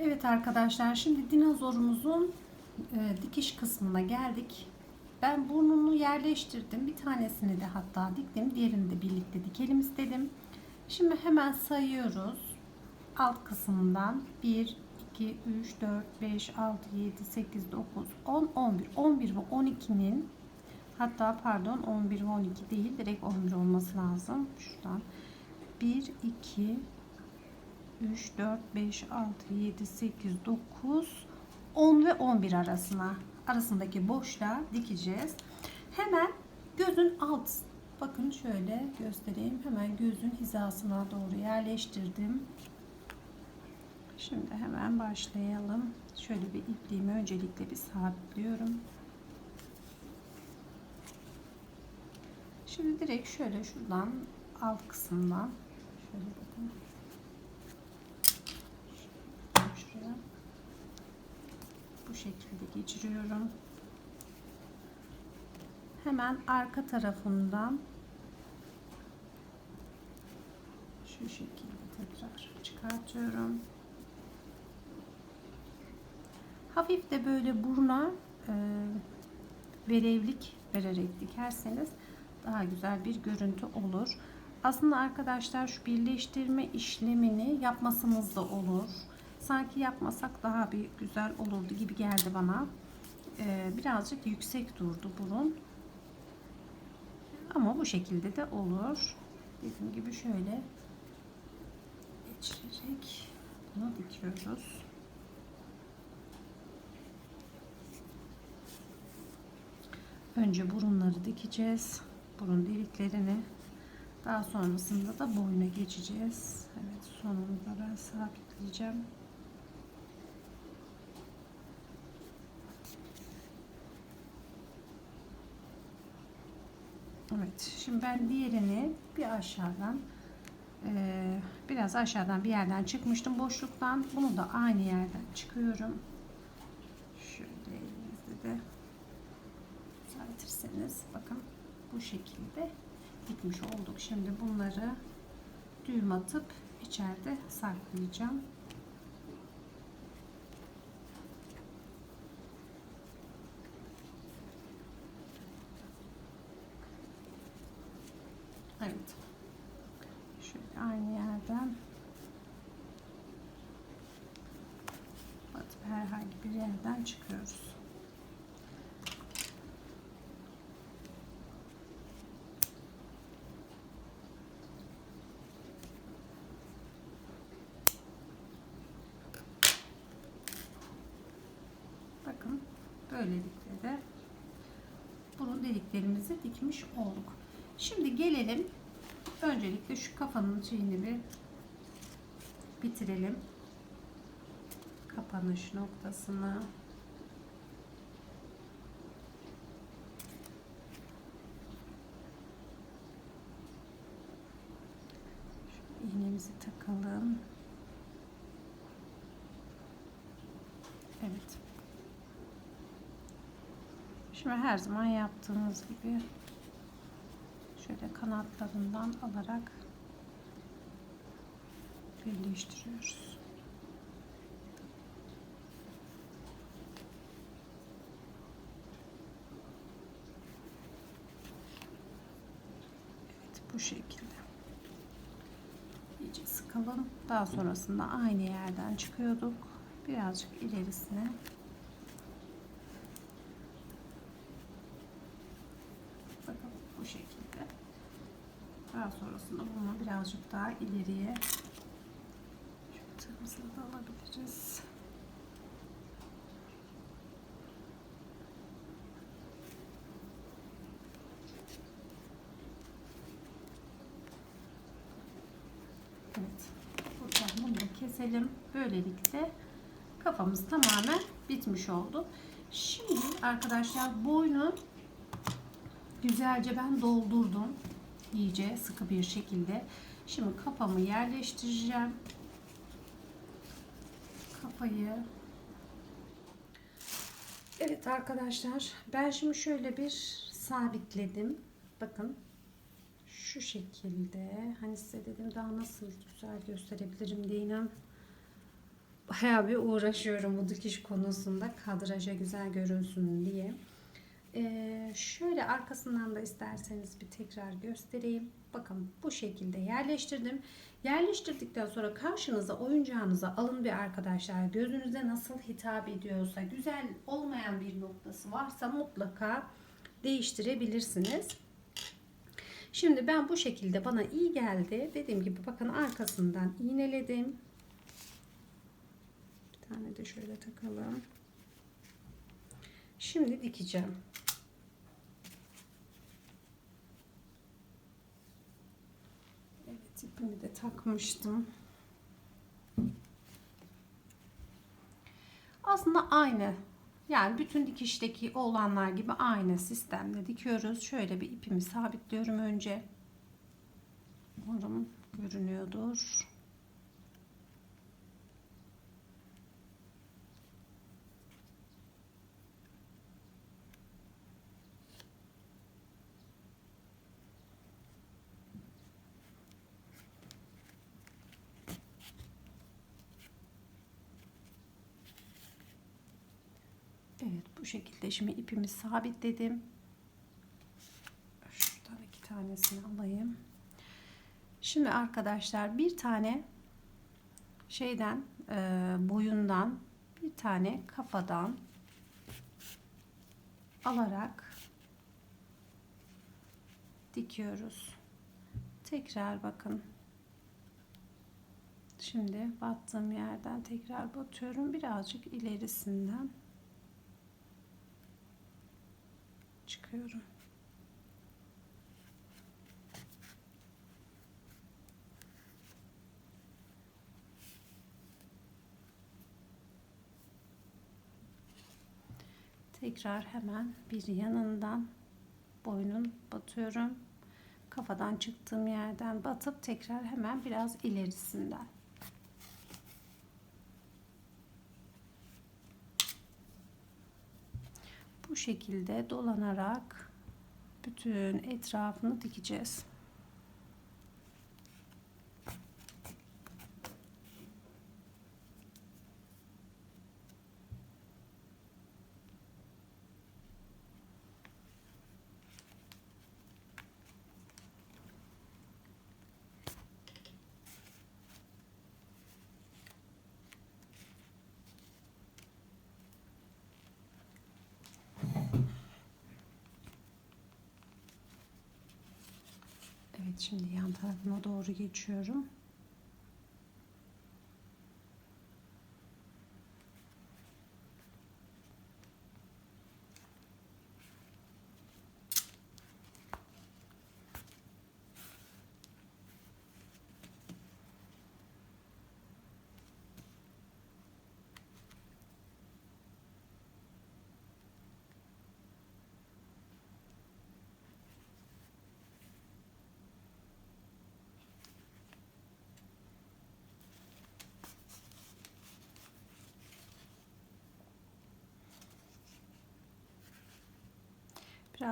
Evet arkadaşlar şimdi dinozorumuzun e, dikiş kısmına geldik. Ben burnunu yerleştirdim. Bir tanesini de hatta diktim. Diğerini de birlikte dikelim istedim. Şimdi hemen sayıyoruz. Alt kısımdan 1, 2, 3, 4, 5, 6, 7, 8, 9, 10, 11. 11 ve 12'nin hatta pardon 11 ve 12 değil direkt 11 olması lazım. Şuradan 1, 2, 3, 4, 5, 6, 7, 8, 9, 10 ve 11 arasına arasındaki boşluğa dikeceğiz. Hemen gözün alt bakın şöyle göstereyim. Hemen gözün hizasına doğru yerleştirdim. Şimdi hemen başlayalım. Şöyle bir ipliğimi öncelikle bir sabitliyorum. Şimdi direkt şöyle şuradan alt kısımdan şöyle bakın. Şuraya bu şekilde geçiriyorum. Hemen arka tarafından şu şekilde tekrar çıkartıyorum. Hafif de böyle buruna e, verevlik vererek dikerseniz daha güzel bir görüntü olur. Aslında arkadaşlar şu birleştirme işlemini yapmasanız da olur. Sanki yapmasak daha bir güzel olurdu gibi geldi bana. Ee, birazcık yüksek durdu burun. Ama bu şekilde de olur. Dediğim gibi şöyle geçirerek bunu dikiyoruz. Önce burunları dikeceğiz. Burun deliklerini. Daha sonrasında da boyuna geçeceğiz. Evet sonunda ben sabitleyeceğim. Evet şimdi ben diğerini bir aşağıdan e, biraz aşağıdan bir yerden çıkmıştım boşluktan. Bunu da aynı yerden çıkıyorum. Şöyle elinizde de düzeltirseniz bakın bu şekilde dikmiş olduk. Şimdi bunları düğüm atıp içeride saklayacağım. Evet. Şöyle aynı yerden batıp herhangi bir yerden çıkıyoruz. Bakın böylelikle de burun deliklerimizi dikmiş olduk. Şimdi gelelim öncelikle şu kafanın şeyini bir bitirelim. Kapanış noktasını iğnemizi takalım. Evet. Şimdi her zaman yaptığımız gibi şöyle kanatlarından alarak birleştiriyoruz. Evet bu şekilde. İyice sıkalım. Daha sonrasında aynı yerden çıkıyorduk. Birazcık ilerisine Bakın bu şekilde. Sonrasında bunu birazcık daha ileriye şu tığımızla da alabiliriz. Evet. Buradan bunu keselim. Böylelikle kafamız tamamen bitmiş oldu. Şimdi arkadaşlar boynu güzelce ben doldurdum. İyice sıkı bir şekilde. Şimdi kafamı yerleştireceğim. Kafayı Evet arkadaşlar ben şimdi şöyle bir sabitledim. Bakın şu şekilde hani size dedim daha nasıl güzel gösterebilirim diye inan bayağı bir uğraşıyorum bu dikiş konusunda kadraja güzel görünsün diye. Ee, şöyle arkasından da isterseniz bir tekrar göstereyim. Bakın bu şekilde yerleştirdim. Yerleştirdikten sonra karşınıza oyuncağınıza alın bir arkadaşlar. Gözünüze nasıl hitap ediyorsa, güzel olmayan bir noktası varsa mutlaka değiştirebilirsiniz. Şimdi ben bu şekilde bana iyi geldi. Dediğim gibi bakın arkasından iğneledim. Bir tane de şöyle takalım. Şimdi dikeceğim. İpimi de takmıştım. Aslında aynı. Yani bütün dikişteki olanlar gibi aynı sistemle dikiyoruz. Şöyle bir ipimi sabitliyorum önce. Umarım görünüyordur. Evet bu şekilde şimdi ipimi sabitledim. Şuradan iki tanesini alayım. Şimdi arkadaşlar bir tane şeyden e, boyundan bir tane kafadan alarak dikiyoruz. Tekrar bakın. Şimdi battığım yerden tekrar batıyorum. Birazcık ilerisinden çıkıyorum. Tekrar hemen bir yanından boynun batıyorum. Kafadan çıktığım yerden batıp tekrar hemen biraz ilerisinden. Bu şekilde dolanarak bütün etrafını dikeceğiz. Evet şimdi yan tarafına doğru geçiyorum.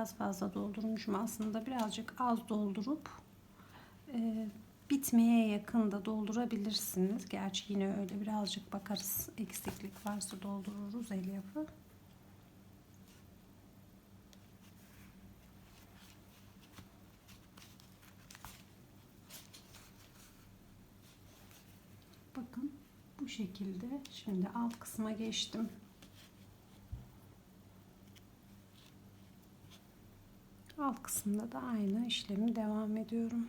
Biraz fazla doldurmuşum aslında. Birazcık az doldurup e, bitmeye yakın da doldurabilirsiniz. Gerçi yine öyle birazcık bakarız. Eksiklik varsa doldururuz el yapı. Bakın bu şekilde. Şimdi alt kısma geçtim. Alt kısımda da aynı işlemi devam ediyorum.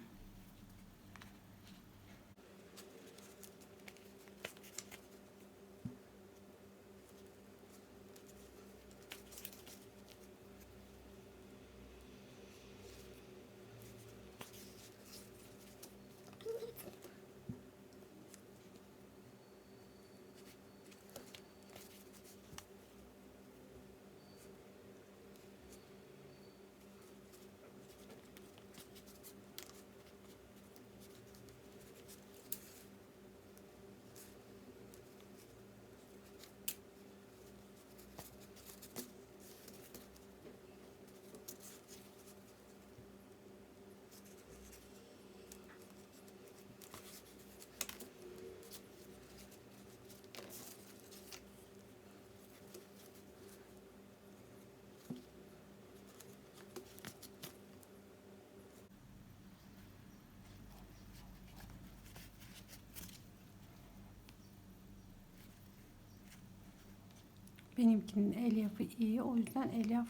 Benimkinin elyafı iyi. O yüzden elyaf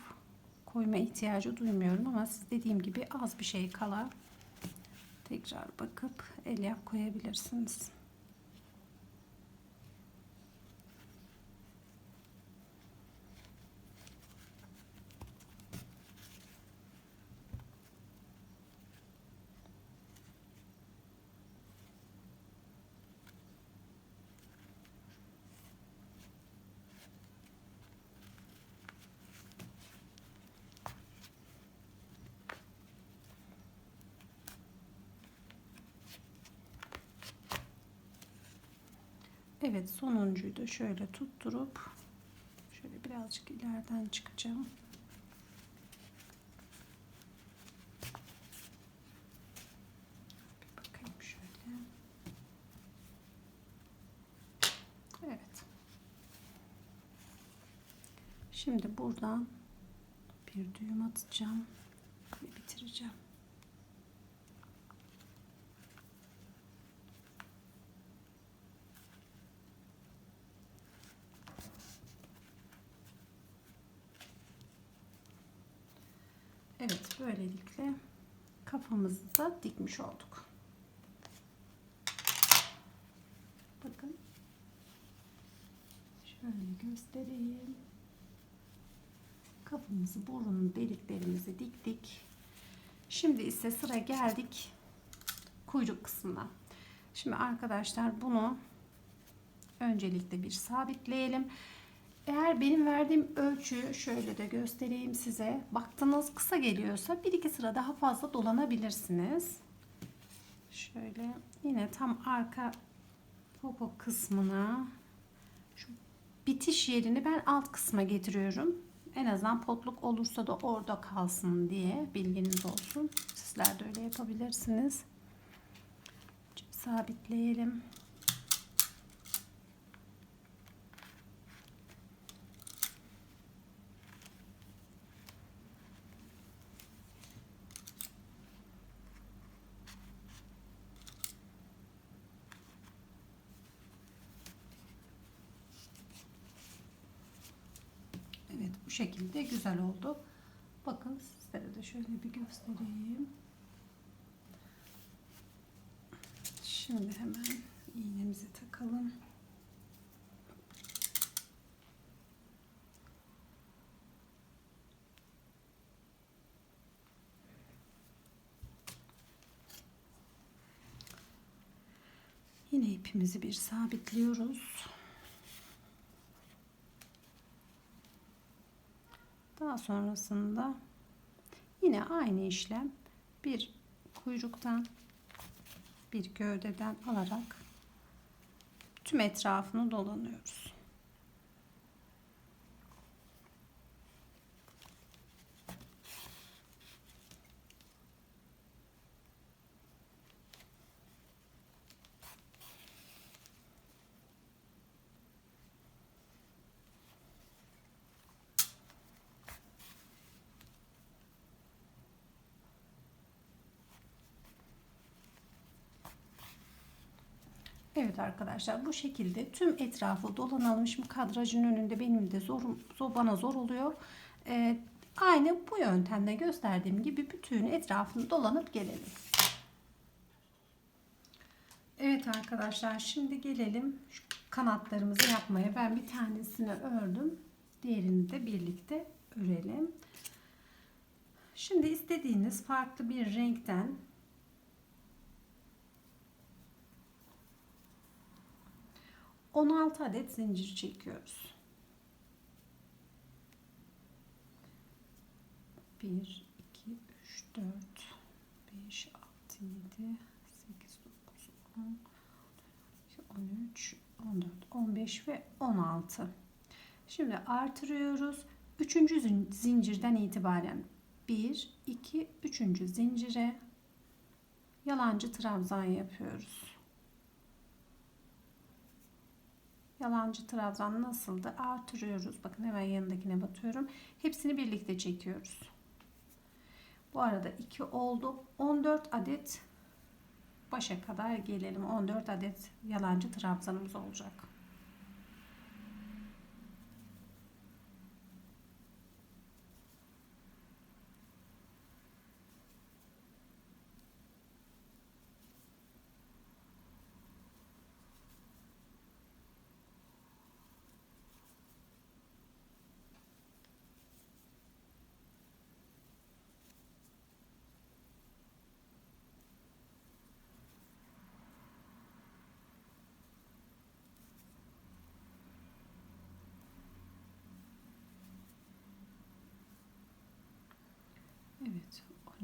koyma ihtiyacı duymuyorum ama siz dediğim gibi az bir şey kala tekrar bakıp elyaf koyabilirsiniz. Evet sonuncuyu da şöyle tutturup şöyle birazcık ileriden çıkacağım. Bir bakayım şöyle. Evet. Şimdi buradan bir düğüm atacağım ve bitireceğim. Evet böylelikle kafamızı da dikmiş olduk. Bakın. Şöyle göstereyim. Kafamızı, burun deliklerimizi diktik. Şimdi ise sıra geldik kuyruk kısmına. Şimdi arkadaşlar bunu öncelikle bir sabitleyelim. Eğer benim verdiğim ölçü şöyle de göstereyim size. Baktınız kısa geliyorsa bir iki sıra daha fazla dolanabilirsiniz. Şöyle yine tam arka popo kısmına şu bitiş yerini ben alt kısma getiriyorum. En azından potluk olursa da orada kalsın diye bilginiz olsun. Sizler de öyle yapabilirsiniz. Sabitleyelim. Evet şekilde güzel oldu. Bakın sizlere de şöyle bir göstereyim. Şimdi hemen iğnemizi takalım. Yine ipimizi bir sabitliyoruz. Daha sonrasında yine aynı işlem bir kuyruktan bir gövdeden alarak tüm etrafını dolanıyoruz. Evet arkadaşlar bu şekilde tüm etrafı dolanalım. Şimdi kadrajın önünde benim de zor, zor bana zor oluyor. Ee, aynı bu yöntemle gösterdiğim gibi bütün etrafını dolanıp gelelim. Evet arkadaşlar şimdi gelelim şu kanatlarımızı yapmaya. Ben bir tanesini ördüm. Diğerini de birlikte örelim. Şimdi istediğiniz farklı bir renkten 16 adet zincir çekiyoruz. 1, 2, 3, 4, 5, 6, 7, 8, 9, 10, 13, 14, 15 ve 16. Şimdi artırıyoruz. Üçüncü zincirden itibaren 1, 2, 3. zincire yalancı trabzan yapıyoruz. Yalancı trabzan nasıldı? Artırıyoruz. Bakın hemen yanındakine batıyorum. Hepsini birlikte çekiyoruz. Bu arada 2 oldu. 14 adet başa kadar gelelim. 14 adet yalancı trabzanımız olacak.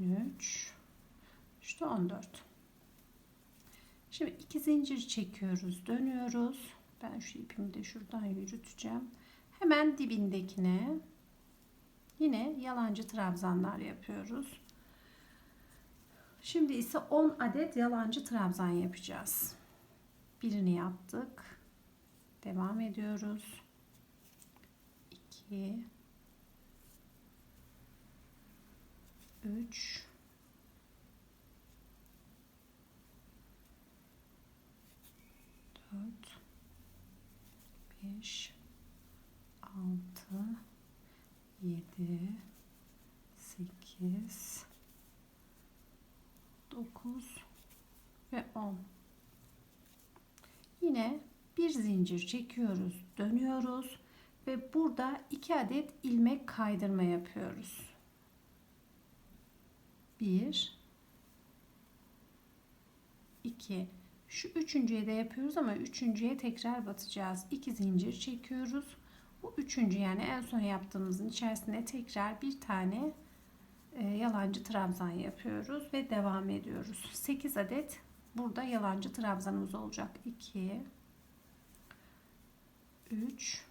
13 işte 14 şimdi iki zincir çekiyoruz dönüyoruz. Ben şu ipimi de şuradan yürüteceğim. Hemen dibindekine yine yalancı trabzanlar yapıyoruz. Şimdi ise 10 adet yalancı trabzan yapacağız. Birini yaptık. Devam ediyoruz. 2 3 4 5 6 7 8 9 ve 10 yine bir zincir çekiyoruz dönüyoruz ve burada iki adet ilmek kaydırma yapıyoruz 1 2 şu üçüncüye de yapıyoruz ama üçüncüye tekrar batacağız. 2 zincir çekiyoruz. Bu üçüncü yani en son yaptığımızın içerisine tekrar bir tane e, yalancı trabzan yapıyoruz ve devam ediyoruz. 8 adet burada yalancı trabzanımız olacak. 2 3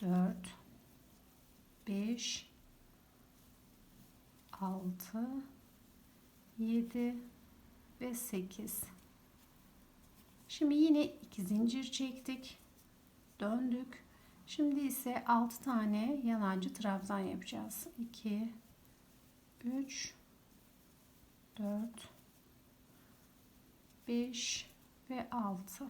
4 5 6 7 ve 8 şimdi yine iki zincir çektik döndük. Şimdi ise 6 tane yalancı trabzan yapacağız. 2 3 4 5 ve 6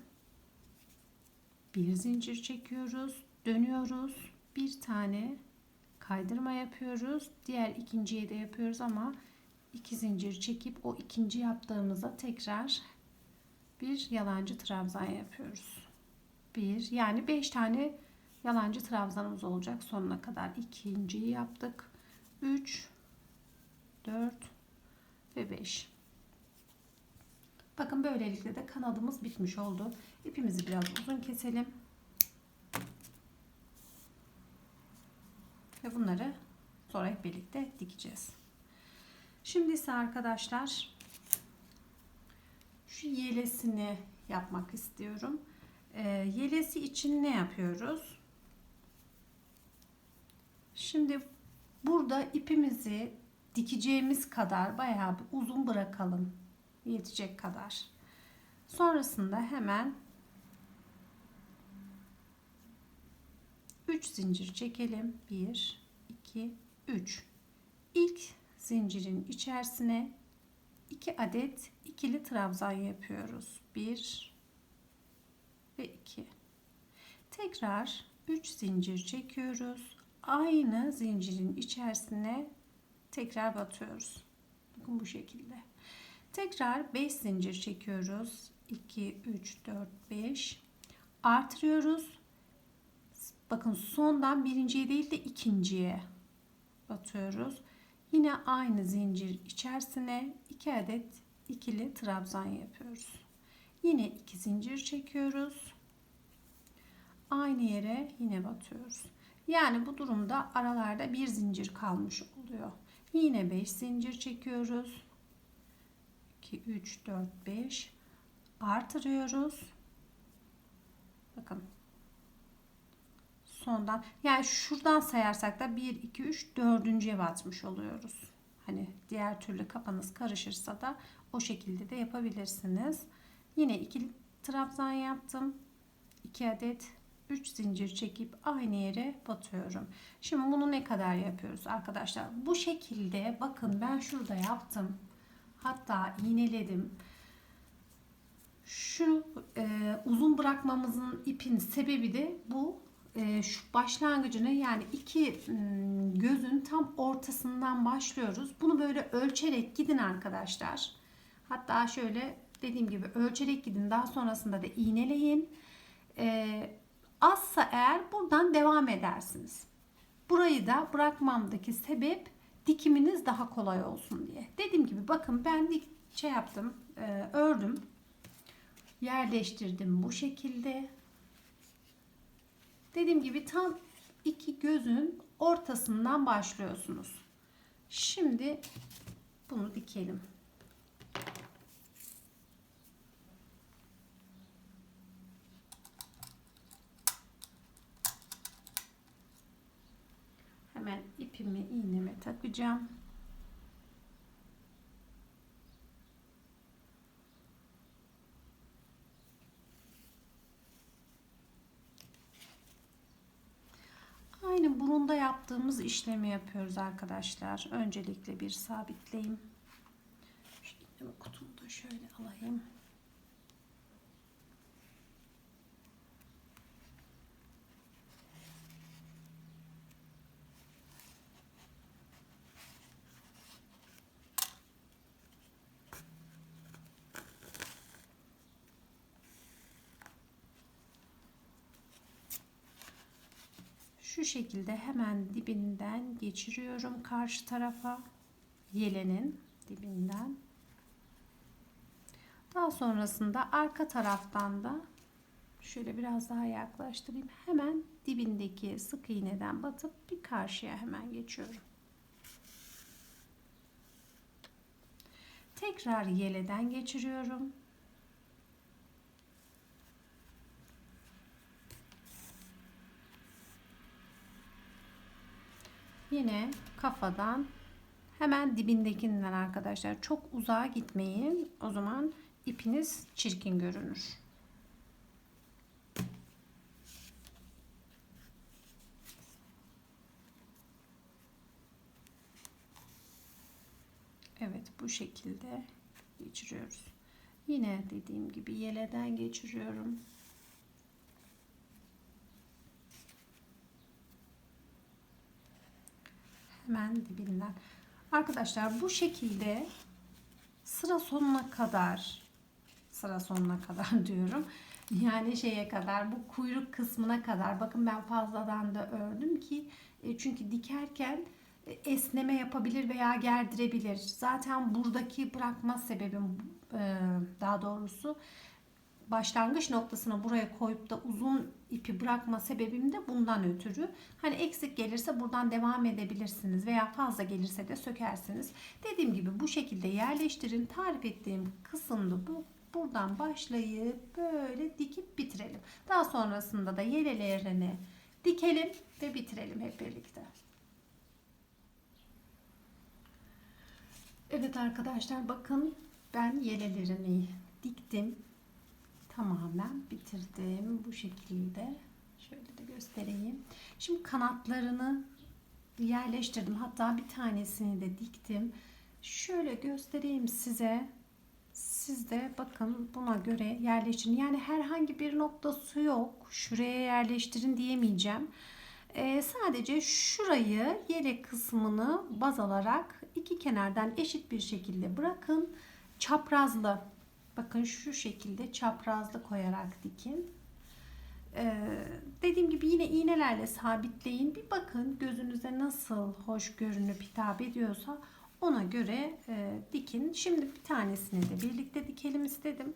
bir zincir çekiyoruz dönüyoruz. Bir tane kaydırma yapıyoruz. Diğer ikinciye de yapıyoruz ama iki zincir çekip o ikinci yaptığımızda tekrar bir yalancı trabzan yapıyoruz. Bir yani beş tane yalancı trabzanımız olacak sonuna kadar. İkinciyi yaptık. 3 4 ve 5. Bakın böylelikle de kanadımız bitmiş oldu. İpimizi biraz uzun keselim. Ve bunları sonra hep birlikte dikeceğiz. Şimdi ise arkadaşlar şu yelesini yapmak istiyorum. Ee, yelesi için ne yapıyoruz? Şimdi burada ipimizi dikeceğimiz kadar bayağı bir uzun bırakalım. Yetecek kadar. Sonrasında hemen 3 zincir çekelim. 1 2 3. İlk zincirin içerisine 2 adet ikili trabzan yapıyoruz. 1 ve 2. Tekrar 3 zincir çekiyoruz. Aynı zincirin içerisine tekrar batıyoruz. Bakın bu şekilde. Tekrar 5 zincir çekiyoruz. 2 3 4 5 artırıyoruz. Bakın sondan birinciye değil de ikinciye batıyoruz. Yine aynı zincir içerisine 2 adet ikili trabzan yapıyoruz. Yine 2 zincir çekiyoruz. Aynı yere yine batıyoruz. Yani bu durumda aralarda bir zincir kalmış oluyor. Yine 5 zincir çekiyoruz. 2 3 4 5 artırıyoruz. Bakın sondan yani şuradan sayarsak da 1 2 3 dördüncüye batmış oluyoruz. Hani diğer türlü kafanız karışırsa da o şekilde de yapabilirsiniz. Yine ikili trabzan yaptım. 2 adet 3 zincir çekip aynı yere batıyorum. Şimdi bunu ne kadar yapıyoruz arkadaşlar? Bu şekilde bakın ben şurada yaptım. Hatta iğneledim. Şu e, uzun bırakmamızın ipin sebebi de bu e, şu başlangıcını yani iki ıı, gözün tam ortasından başlıyoruz. Bunu böyle ölçerek gidin arkadaşlar. Hatta şöyle dediğim gibi ölçerek gidin. Daha sonrasında da iğneleyin. E, azsa eğer buradan devam edersiniz. Burayı da bırakmamdaki sebep dikiminiz daha kolay olsun diye. Dediğim gibi bakın ben dik şey yaptım, e, ördüm, yerleştirdim bu şekilde. Dediğim gibi tam iki gözün ortasından başlıyorsunuz. Şimdi bunu dikelim. Hemen ipimi iğneme takacağım. Aynı burunda yaptığımız işlemi yapıyoruz arkadaşlar. Öncelikle bir sabitleyeyim. Şimdi kutumu da şöyle alayım. şu şekilde hemen dibinden geçiriyorum karşı tarafa yelenin dibinden. Daha sonrasında arka taraftan da şöyle biraz daha yaklaştırayım. Hemen dibindeki sık iğneden batıp bir karşıya hemen geçiyorum. Tekrar yeleden geçiriyorum Yine kafadan hemen dibindekinden arkadaşlar çok uzağa gitmeyin. O zaman ipiniz çirkin görünür. Evet bu şekilde geçiriyoruz. Yine dediğim gibi yeleden geçiriyorum. Hemen dibinden. Arkadaşlar bu şekilde sıra sonuna kadar sıra sonuna kadar diyorum. Yani şeye kadar bu kuyruk kısmına kadar bakın ben fazladan da ördüm ki e, çünkü dikerken e, esneme yapabilir veya gerdirebilir. Zaten buradaki bırakma sebebim e, daha doğrusu başlangıç noktasına buraya koyup da uzun ipi bırakma sebebim de bundan ötürü. Hani eksik gelirse buradan devam edebilirsiniz veya fazla gelirse de sökersiniz. Dediğim gibi bu şekilde yerleştirin. Tarif ettiğim kısımda bu buradan başlayıp böyle dikip bitirelim. Daha sonrasında da yelelerini dikelim ve bitirelim hep birlikte. Evet arkadaşlar bakın ben yelelerini diktim tamamen bitirdim. Bu şekilde şöyle de göstereyim. Şimdi kanatlarını yerleştirdim. Hatta bir tanesini de diktim. Şöyle göstereyim size. Siz de bakın buna göre yerleştirin. Yani herhangi bir noktası yok. Şuraya yerleştirin diyemeyeceğim. Ee, sadece şurayı yelek kısmını baz alarak iki kenardan eşit bir şekilde bırakın. Çaprazlı Bakın şu şekilde çaprazlı koyarak dikin. Ee, dediğim gibi yine iğnelerle sabitleyin. Bir bakın gözünüze nasıl hoş görünüp hitap ediyorsa ona göre e, dikin. Şimdi bir tanesini de birlikte dikelim istedim.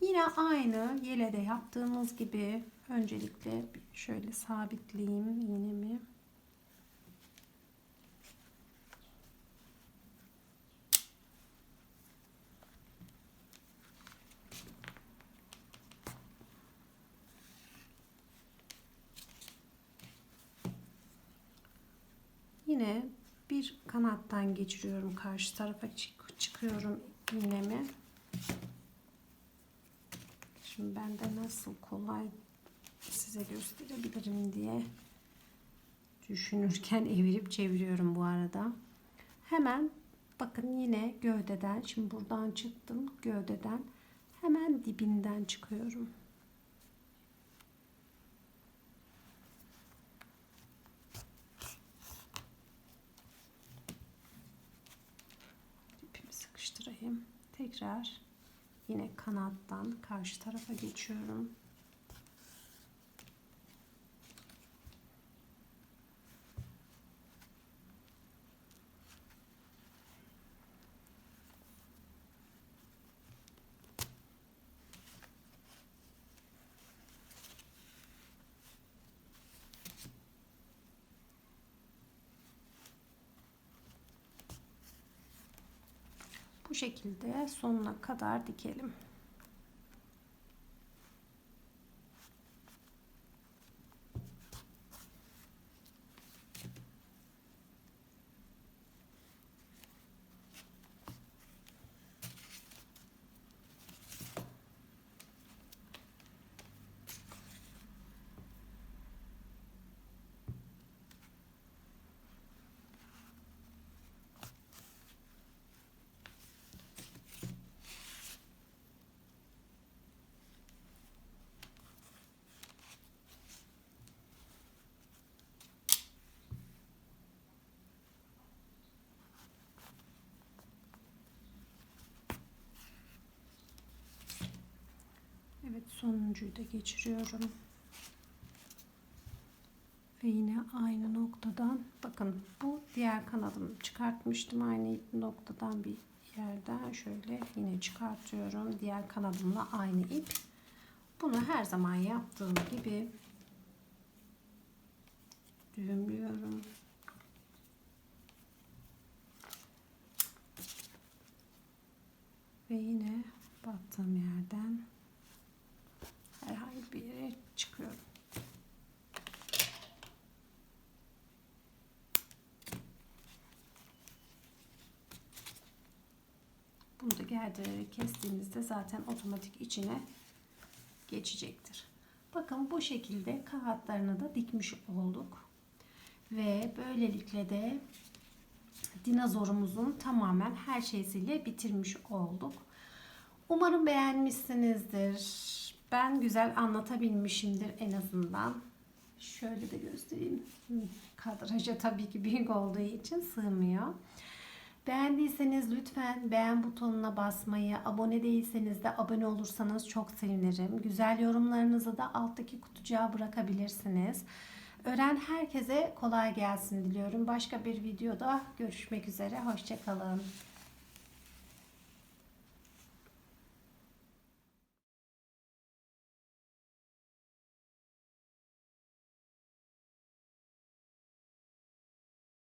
Yine aynı yelede yaptığımız gibi öncelikle şöyle sabitleyeyim iğnemi. Yine bir kanattan geçiriyorum karşı tarafa çık çıkıyorum iğnemi. Şimdi ben de nasıl kolay size gösterebilirim diye düşünürken evirip çeviriyorum bu arada. Hemen bakın yine gövdeden şimdi buradan çıktım gövdeden hemen dibinden çıkıyorum. Tekrar yine kanattan karşı tarafa geçiyorum. Bu şekilde sonuna kadar dikelim. Evet sonuncuyu da geçiriyorum. Ve yine aynı noktadan bakın bu diğer kanadımı çıkartmıştım aynı noktadan bir yerden şöyle yine çıkartıyorum. Diğer kanadımla aynı ip. Bunu her zaman yaptığım gibi düğümlüyorum. Ve yine battığım yerden herhangi bir yere çıkıyorum. Bunu da gerdirerek kestiğimizde zaten otomatik içine geçecektir. Bakın bu şekilde kanatlarını da dikmiş olduk. Ve böylelikle de dinozorumuzun tamamen her şeysiyle bitirmiş olduk. Umarım beğenmişsinizdir. Ben güzel anlatabilmişimdir en azından. Şöyle de göstereyim. Kadraja tabii ki büyük olduğu için sığmıyor. Beğendiyseniz lütfen beğen butonuna basmayı, abone değilseniz de abone olursanız çok sevinirim. Güzel yorumlarınızı da alttaki kutucuğa bırakabilirsiniz. Öğren herkese kolay gelsin diliyorum. Başka bir videoda görüşmek üzere. Hoşçakalın.